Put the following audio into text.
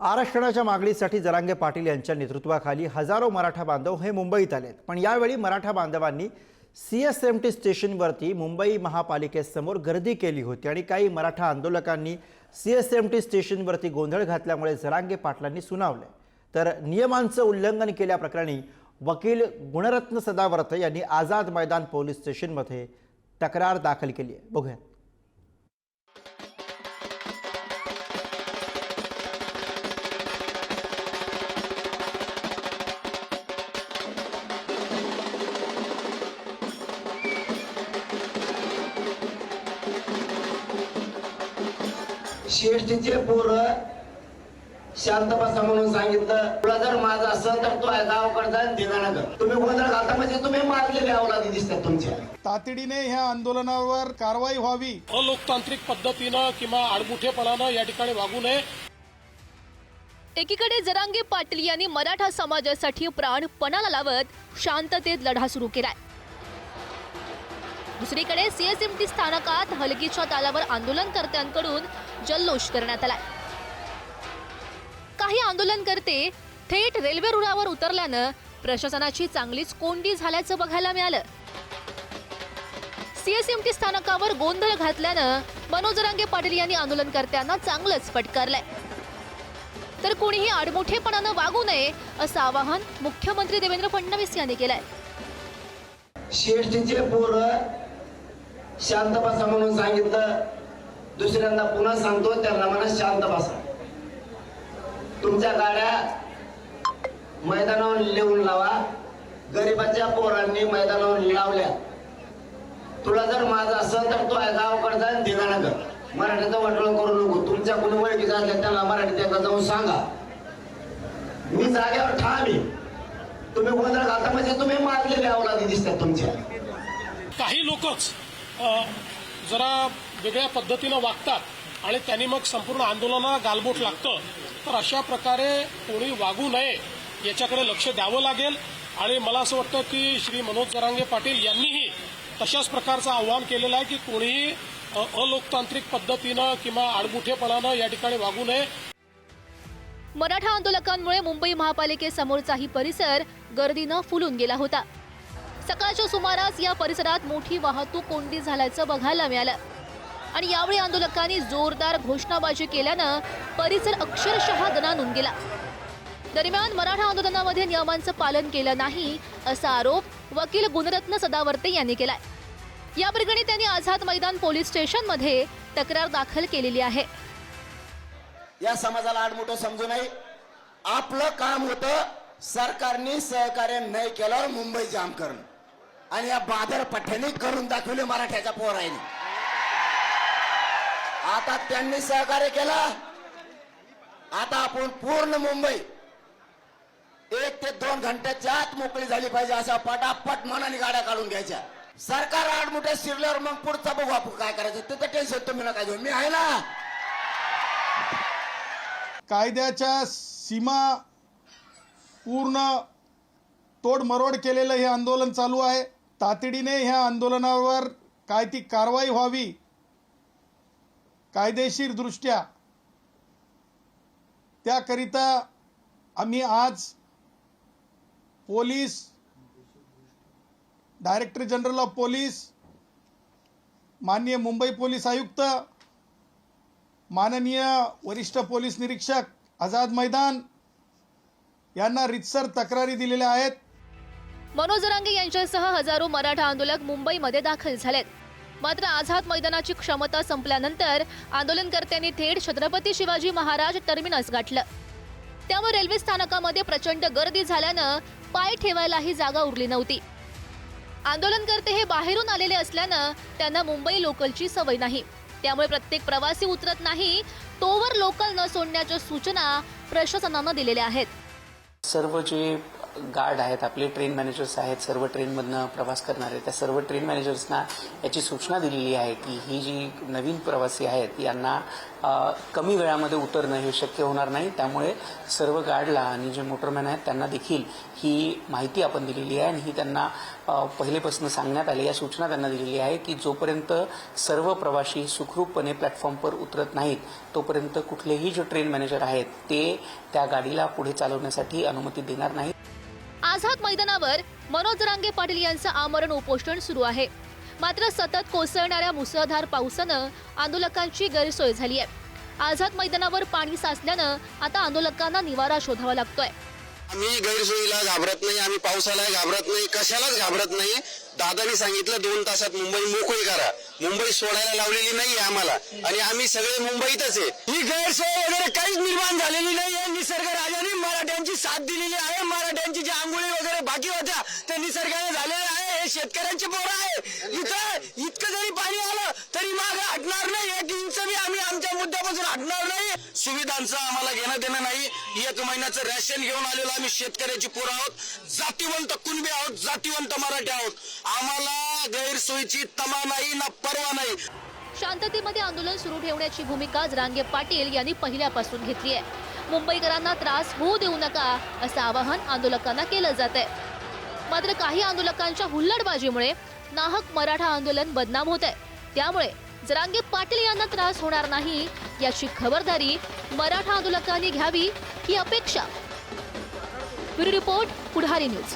आरक्षणाच्या मागणीसाठी जरांगे पाटील यांच्या नेतृत्वाखाली हजारो मराठा बांधव हे मुंबईत आलेत. पण यावेळी मराठा बांधवांनी सी एस एम टी स्टेशनवरती मुंबई महापालिकेसमोर गर्दी केली होती आणि काही मराठा आंदोलकांनी सी एस एम टी स्टेशनवरती गोंधळ घातल्यामुळे जरांगे पाटलांनी सुनावले. तर नियमांचं उल्लंघन केल्याप्रकरणी वकील गुणरत्न सदावर्त यांनी आझाद मैदान पोलीस स्टेशनमध्ये तक्रार दाखल केली आहे. बघूयात. शिएसटीचे पोरं शांत बसा म्हणून सांगितलं. तुला जर माझं असेल तर तू गावाकडे जा ठिकाणा कर. तुम्ही गोंधळ घालता म्हणजे तुम्ही मारलेले अवलादी दिसतात तुमच्या. तातडीने ह्या आंदोलनावर कारवाई व्हावी. अलोकतांत्रिक पद्धतीनं किंवा आडमुठेपणानं या ठिकाणी वागू नये. एकीकडे जरांगे पाटील यांनी मराठा समाजासाठी प्राण पणाला लावत शांततेत लढा सुरू केलाय. दुसरीकडे सीएसएमटी स्थानकात हलगीच्या तालावर आंदोलनकर्त्यांकडून जल्लोष करण्यात आलाय. काही आंदोलनकर्ते थेट रेल्वे रुळावर उतरल्यानं प्रशासनाची चांगलीच कोंडी झाल्याचं बघायला मिळालं. सीएसएमटी स्थानकावर गोंधळ घातल्यानं मनोजरांगे पाटील यांनी आंदोलनकर्त्यांना चांगलंच फटकारलंय. तर कोणीही आडमोठेपणानं वागू नये असं आवाहन मुख्यमंत्री देवेंद्र फडणवीस यांनी केलंय. शिएसटीचे पोरं शांत बसा म्हणून सांगितलं. दुसऱ्यांदा पुन्हा सांगतो त्यांना म्हणा शांत बसा. तुमच्या गाड्या मैदानावर लिहून लावा. गरिबाच्या पोरांनी मैदानावर लावल्या. तुला जर माझं असेल तर तो गावाकडे जा ठिकाणा कर. मराठीचं वाटोळ करू नको. तुमच्या कोणी ओळखीचा असल्या त्यांना मराठीत एकदा जाऊन सांगा. मी जाग्यावर ठाम आहे. तुम्ही गोंधळ घालता म्हणजे तुम्ही मारलेले अवलादी दिसतात तुमच्या. काही लोकच जरा वेगळ्या पद्धतीनं वागतात आणि त्यांनी मग संपूर्ण आंदोलनाला गालबोट लागतं. तर अशा प्रकारे कोणी वागू नये याच्याकडे लक्ष द्यावं लागेल. आणि मला असं वाटतं की श्री मनोज जरांगे पाटील यांनीही तशाच प्रकारचं आव्हान केलेलं आहे की कोणीही अलोकतांत्रिक पद्धतीनं किंवा आडमुठेपणानं या ठिकाणी वागू नये. मराठा आंदोलकांमुळे मुंबई महापालिकेसमोरचाही परिसर गर्दीनं फुलून गेला होता. सकाळच्या सुमारास या परिसरात मोठी वाहतूक कोंडी झाल्याचं बघायला मिळालं. आणि यावेळी आंदोलकांनी जोरदार घोषणाबाजी केल्यानं परिसर अक्षरशः दणानून गेला. दरम्यान मराठा आंदोलनामध्ये नियमांचं पालन केलं नाही असा आरोप वकील गुणरत्न सदावर्ते यांनी केलाय. या प्रकरणी त्यांनी आझाद मैदान पोलीस स्टेशनमध्ये तक्रार दाखल केलेली आहे. या समाजाला आडमुठं समजू नये. आपलं काम होतं सरकारने सहकार्य नाही केलं मुंबई जाम करणं. आणि या बादर पठ्याने करून दाखवले मराठ्याच्या पोरायने आता त्यांनी सहकार्य केलं. आता आपण पूर्ण मुंबई एक ते दोन घंट्याच्या आत मोकळी झाली पाहिजे अशा पटापट मनाने गाड्या काढून घ्यायच्या. सरकार आडमुठ्या शिरल्यावर मग पुढचा बघू आपण काय करायचं. तिथं टेन्शन तुम्ही नका घेऊ. मी आहे ना? कायद्याच्या सीमा पूर्ण तोडमरोड केलेलं हे आंदोलन चालू आहे. तातडीने ह्या आंदोलनावर काय ती कारवाई व्हावी कायदेशीर दृष्ट्या त्याकरिता आम्ही आज police director general of police माननीय मुंबई पोलीस आयुक्त माननीय वरिष्ठ पोलीस निरीक्षक आझाद मैदान यांना रितसर तक्रारी दिलेल्या आहेत. मनोज रांगे यांच्यासह हजारो मराठा आंदोलक मुंबईमध्ये दाखल झालेत. मात्र आझाद मैदानाची क्षमता संपल्यानंतर आंदोलनकर्त्यांनी थेट छत्रपती शिवाजी महाराज टर्मिनस गाठलं. त्यामुळे रेल्वे स्थानकामध्ये प्रचंड गर्दी झाल्यानं पाय ठेवायलाही जागा उरली नव्हती. आंदोलनकर्ते हे बाहेरून आलेले असल्यानं त्यांना मुंबई लोकलची सवय नाही. त्यामुळे प्रत्येक प्रवासी उतरत नाही तोवर लोकल न सोडण्याच्या सूचना प्रशासनानं दिलेल्या आहेत. सर्व जे गार्ड आहेत आपले ट्रेन मॅनेजर्स आहेत सर्व ट्रेनमधनं प्रवास करणारे त्या सर्व ट्रेन मॅनेजर्सना याची सूचना दिलेली आहे की ही जी नवीन प्रवासी आहेत यांना कमी वेळामध्ये उतरणं हे शक्य होणार नाही. त्यामुळे सर्व गार्डला आणि जे मोटरमॅन आहेत त्यांना देखील ही माहिती आपण दिलेली आहे आणि ही त्यांना पहिलेपासून सांगण्यात आली. या सूचना त्यांना दिलेली आहे की जोपर्यंत सर्व प्रवासी सुखरूपपणे प्लॅटफॉर्मवर उतरत नाहीत तोपर्यंत कुठलेही जे ट्रेन मॅनेजर आहेत ते त्या गाडीला पुढे चालवण्यासाठी अनुमती देणार नाहीत. आझाद मैदानावर मनोज रांगे पाटील यांचं आमरण उपोषण सुरू आहे. मात्र सतत कोसळणाऱ्या मुसळधार पावसानं आंदोलकांची गैरसोय झाली आहे. आझाद मैदानावर पाणी साचल्यानं आता आंदोलकांना निवारा शोधावा लागतोय. आम्ही गैरसोयीला घाबरत नाही आम्ही पावसाला घाबरत नाही कशालाच घाबरत नाही. दादानी सांगितलं दोन तासात मुंबई मोकळी करा. मुंबई सोडायला लावलेली नाही आम्हाला. आणि आम्ही सगळे मुंबईतच आहे. ही गैरसोय वगैरे काहीच निर्माण झालेली नाही आहे. निसर्ग राजाने मराठ्यांची साथ दिलेली आहे. मराठ्यांची जी आंघोळी वगैरे बाकी होत्या ते निसर्गाने झालेले आहे. हे शेतकऱ्यांचे पोरं आहे इथं इतकं जरी पाणी आलं तरी मागे हटणार नाही. एक आमच्या मुद्द्यापासून हटणार नाही. सुविधांचं आम्हाला घेणं देणं नाही. एक महिन्याचं रॅशन घेऊन आलेलो आम्ही शेतकऱ्याची पोरं आहोत. जातीवंत कुणबी आहोत जातीवंत मराठी आहोत. आम्हाला गैरसोयीची तमा नाही ना परवा नाही. शांततेमध्ये आंदोलन सुरू ठेवण्याची भूमिका रांगे पाटील यांनी पहिल्यापासून घेतली आहे. मुंबईकरांना त्रास होऊ देऊ नका असं आवाहन आंदोलकांना केलं जात आहे. मात्र काही आंदोलकांच्या हुल्लडबाजीमुळे नाहक मराठा आंदोलन बदनाम होत आहे. त्यामुळे जरांगे पाटील यांना त्रास होणार नाही याची खबरदारी मराठा आंदोलकांनी घ्यावी ही अपेक्षा. Bureau report Pudhari news.